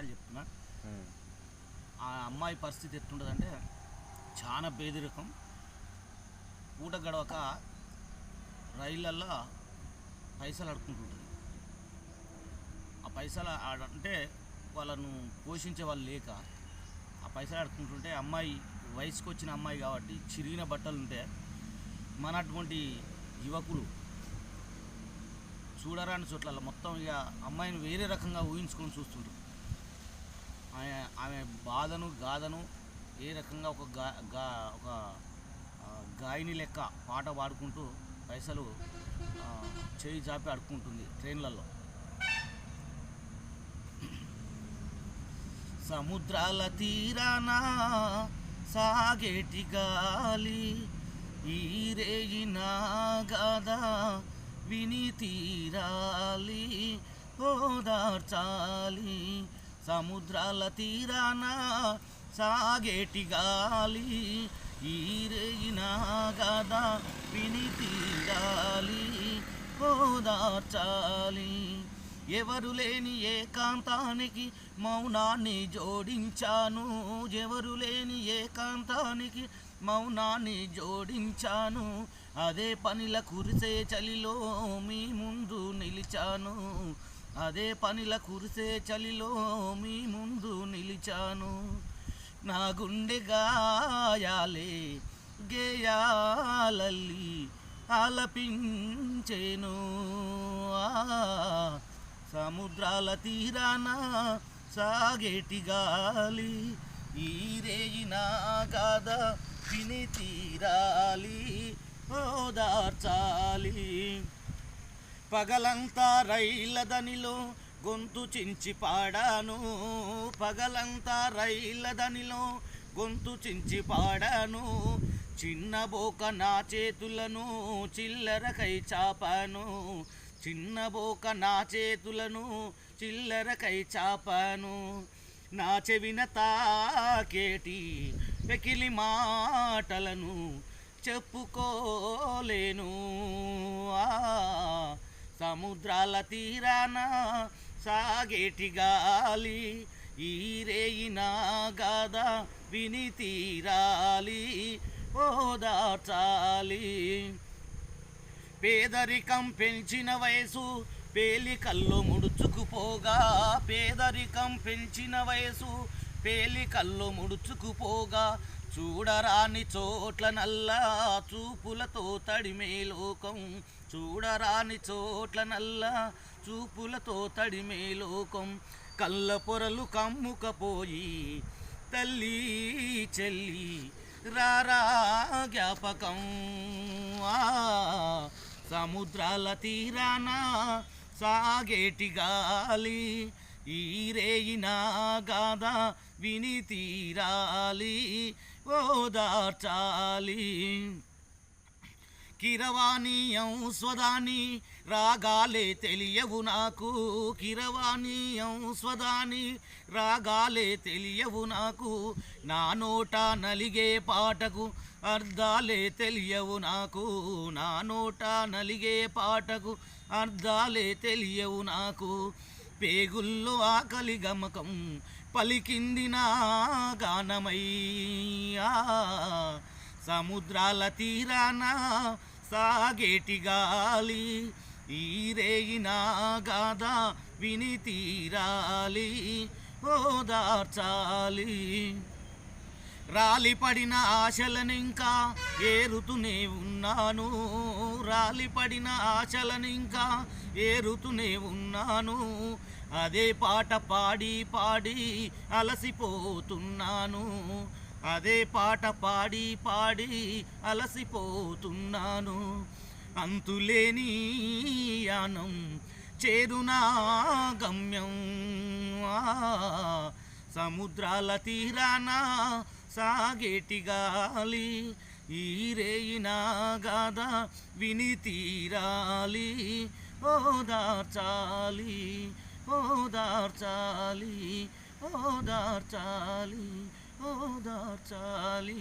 ఛాయలు చెప్తున్నా. ఆ అమ్మాయి పరిస్థితి ఎట్లుంటుందంటే చాలా పేదరికం పూట గడవక రైళ్ళల్లో పైసలు అడుక్కుంటుంటుంది. ఆ పైసలు అంటే వాళ్ళను పోషించే వాళ్ళు లేక ఆ పైసలు అడుక్కుంటుంటే అమ్మాయి వయసుకు వచ్చిన అమ్మాయి కాబట్టి చిరిగిన బట్టలు ఉంటే మన అటువంటి యువకులు చూడరాని చోట్ల మొత్తం ఇక అమ్మాయిని వేరే రకంగా ఊహించుకొని చూస్తుంటారు ఆమె ఆమె బాధను గాథను ఏ రకంగా ఒక గా గా ఒక గాయని లెక్క పాట పాడుకుంటూ పైసలు చేయి చాపి అడుక్కుంటుంది ట్రైన్లలో. సముద్రాల తీరాన సాగేటి గాలి ఈ రేగిన గాథ విని తీరాలి ఓదార్చాలి. సముద్రాల తీరాన సాగేటి గాలి ఈరేగినా గదా విని తీరాలి ఓదార్చాలి. ఎవరు లేని ఏకాంతానికి మౌనాన్ని జోడించాను. ఎవరు లేని ఏకాంతానికి మౌనాన్ని జోడించాను. అదే పనిల కురిసే చలిలో మీ ముందు నిలిచాను. అదే పనిల కురిసే చలిలో మీ ముందు నిలిచాను. నా గుండె గాయాలే గేయాలల్లి ఆలపించేను. ఆ, సముద్రాల తీరాన సాగేటి గాలి ఈ రేయినా గాథ విని తీరాలి ఓదార్చాలి. పగలంతా రైళ్ళ దనిలో గొంతు చించి పాడాను. పగలంతా రైళ్ళ దనిలో గొంతు చించి పాడాను. చిన్న బోక నా చేతులను చిల్లరకై చాపాను. చిన్న బోక నా చేతులను చిల్లరకై చాపాను. నా చెవిన తాకేటి పెకిలి మాటలను చెప్పుకోలేను. ఆ సముద్రాల తీరాన సాగేటి గాలి ఈ రేయిన విని తీరాలి. ఓదాచాలి పేదరికం పెంచిన వయసు పేలికల్లో ముడుచుకుపోగా పేదరికం పెంచిన వయసు పేలి కళ్ళు ముడుచుకుపోగా చూడరాని చోట్ల నల్ల చూపులతో తడిమే లోకం. చూడరాని చోట్ల నల్ల చూపులతో తడిమే లోకం. కళ్ళ పొరలు కమ్ముకపోయి తల్లి చెల్లి రారా జ్ఞాపకం. ఆ, సముద్రాల తీరాన సాగేటి గాలి ఈరేయినా రేయిన గాథ విని తీరాలి ఓదార్చాలి. కిరవాణీయం స్వదాని రాగాలే తెలియవు నాకు. కిరవాణీయం స్వదాని రాగాలే తెలియవు నాకు. నా నోట నలిగే పాటకు అర్థాలే తెలియవు నాకు. నా నోట నలిగే పాటకు అర్థాలే తెలియవు నాకు. పేగుల్లో ఆకలి గమకం పలికింది నా గానమయ్యా. సముద్రాల తీరాన సాగేటి గాలి ఈ రేగినా గాథ విని తీరాలి ఓదార్చాలి. రాలిపడిన ఆశలనింకా ఏరుతూనే ఉన్నాను. రాలిపడిన ఆశలనింకా ఏరుతూనే ఉన్నాను. అదే పాట పాడి పాడి అలసిపోతున్నాను. అదే పాట పాడి పాడి అలసిపోతున్నాను. అంతులేని యానం చేరునా గమ్యం. ఆ, సముద్రాల తీరానా సాగేటి గాలి ఈ రేయినా గాథ విని తీరాలి ఓదార్చాలి ఓదార్చాలి ఓదార్చాలి ఓదార్చాలి